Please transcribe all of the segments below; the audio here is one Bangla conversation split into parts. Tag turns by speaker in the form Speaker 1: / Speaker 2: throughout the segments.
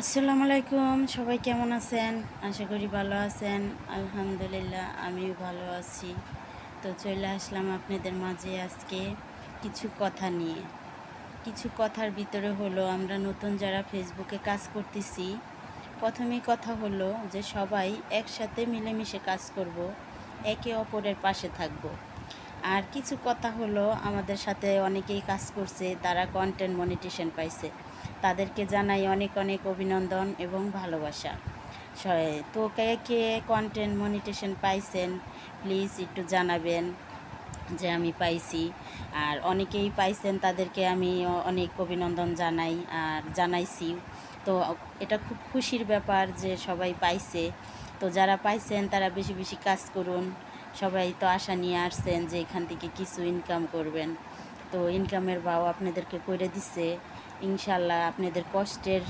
Speaker 1: আসসালামু আলাইকুম, সবাই কেমন আছেন? আশা করি ভালো আছেন। আলহামদুলিল্লাহ, আমিও ভালো আছি। তো চলে আসলাম আপনাদের মাঝে আজকে কিছু কথা নিয়ে। কিছু কথার ভিতরে হলো, আমরা নতুন যারা ফেসবুকে কাজ করতেছি, প্রথমেই কথা হলো যে সবাই একসাথে মিলেমিশে কাজ করব, একে অপরের পাশে থাকব। আর কিছু কথা হলো, আমাদের সাথে অনেকেই কাজ করছে, তারা কন্টেন্ট মনিটেশন পাইছে। তাদেরকে জানাই অনেক অনেক অভিনন্দন এবং ভালোবাসা। তো কে কে কন্টেন্ট মনিটেশন পাইছেন? প্লিজ একটু জানাবেন যে আমি পাইছি। আর অনেকেই পাইছেন তাদেরকে আমি অনেক অভিনন্দন জানাই আর জানাইছি। তো এটা খুব খুশির ব্যাপার যে সবাই পাইছে। তো যারা পাইছেন তারা বেশি বেশি কাজ করুন। সবাই তো আশা নিয়ে আসছেন যে এখান থেকে কিছু ইনকাম করবেন। তো ইনকামের ভাও আপনাদেরকে করে দিচ্ছে ইনশাল্লাহ আপনাদের কষ্টের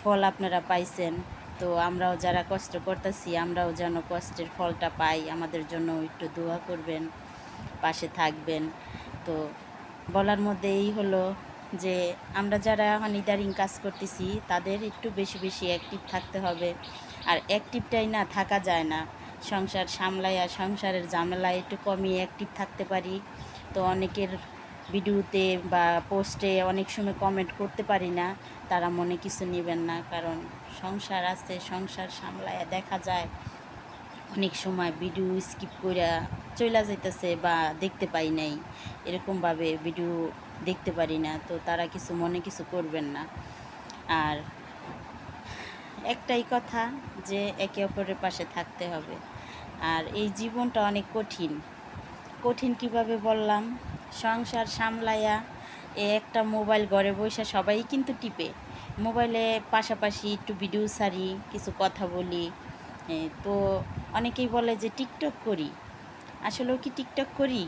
Speaker 1: ফল আপনারা পাইছেন। তো আমরাও যারা কষ্ট করতেছি, আমরাও যেন কষ্টের ফলটা পাই। আমাদের জন্য একটু দোয়া করবেন, পাশে থাকবেন। তো বলার মধ্যে এই হলো যে, আমরা যারা এখন ইদারিং কাজ করতেছি, তাদের একটু বেশি বেশি অ্যাক্টিভ থাকতে হবে। আর অ্যাক্টিভটাই না, থাকা যায় না। সংসার সামলাইয়া, সংসারের ঝামেলায় একটু কমই অ্যাক্টিভ থাকতে পারি। তো অনেকের ভিডিওতে বা পোস্টে অনেক সময় কমেন্ট করতে পারি না। তারা মনে কিছু নেবেন না, কারণ সংসার আছে, সংসার সামলায়া দেখা যায়। অনেক সময় ভিডিও স্কিপ করে চলে যাইতেছে বা দেখতে পাই নাই। এরকমভাবে ভিডিও দেখতে পারি না, তো তারা কিছু মনে কিছু করবেন না। আর একটাই কথা যে একে অপরের পাশে থাকতে হবে। আর এই জীবনটা অনেক কঠিন। কঠিন কীভাবে বললাম? সংসার সামলায়া এ একটা মোবাইল ঘরে বসে সবাই কিন্তু টিপে। মোবাইলে পাশাপাশি একটু ভিডিও সারি কিছু কথা বলি। তো অনেকেই বলে যে টিকটক করি। আসলেও কি টিকটক করি?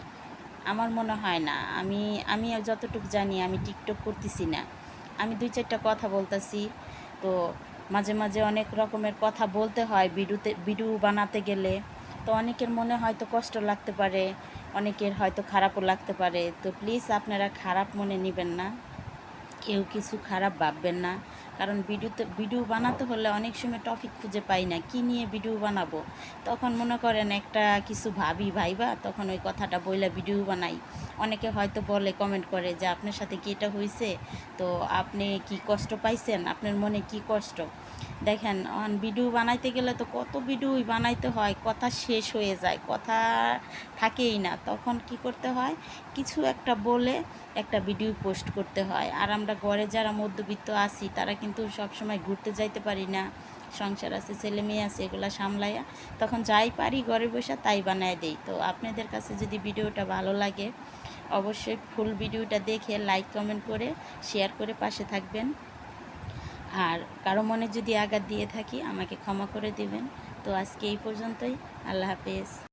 Speaker 1: আমার মনে হয় না। আমি আমি যতটুকু জানি আমি টিকটক করতেছি না। আমি দুই চারটা কথা বলতেছি। তো মাঝে মাঝে অনেক রকমের কথা বলতে হয় ভিডিওতে ভিডিও বানাতে গেলে। তো অনেকের মনে হয়তো কষ্ট লাগতে পারে, অনেকের হয়তো খারাপও লাগতে পারে। তো প্লিজ আপনারা খারাপ মনে নেবেন না। কেউ কিছু খারাপ ভাববেন না। কারণ ভিডিওতে ভিডিও বানাতে হলে অনেক সময় টপিক খুঁজে পাই না, কি নিয়ে ভিডিও বানাবো? তখন মনে করেন একটা কিছু ভাবি, ভাইবা, তখন ওই কথাটা বইলা ভিডিও বানাই। অনেকে হয়তো বলে কমেন্ট করে যে, আপনার সাথে কি এটা হয়েছে তো আপনি কি কষ্ট পাইছেন? আপনার মনে কি কষ্ট? দেখেন, অন ভিডিও বানাইতে গেলে তো কত ভিডিওই বানাইতে হয়, কথা শেষ হয়ে যায়, কথা থাকেই না। তখন কি করতে হয়? কিছু একটা বলে একটা ভিডিও পোস্ট করতে হয়। আর আমরা ঘরে যারা মধ্যবিত্ত আছি, তারা কিন্তু সব সময় ঘুরতে যাইতে পারি না। সংসার আছে, ছেলে মেয়ে আছে, এগুলো সামলাইয়া তখন যাই পারি, ঘরে বসে তাই বানায় দেই। তো আপনাদের কাছে যদি ভিডিওটা ভালো লাগে, অবশ্যই ফুল ভিডিওটা দেখে লাইক কমেন্ট করে শেয়ার করে পাশে থাকবেন। আর কারও মনে যদি আঘাত দিয়ে থাকি, আমাকে ক্ষমা করে দিবেন। তো আজকে এই পর্যন্তই। আল্লাহ হাফেজ।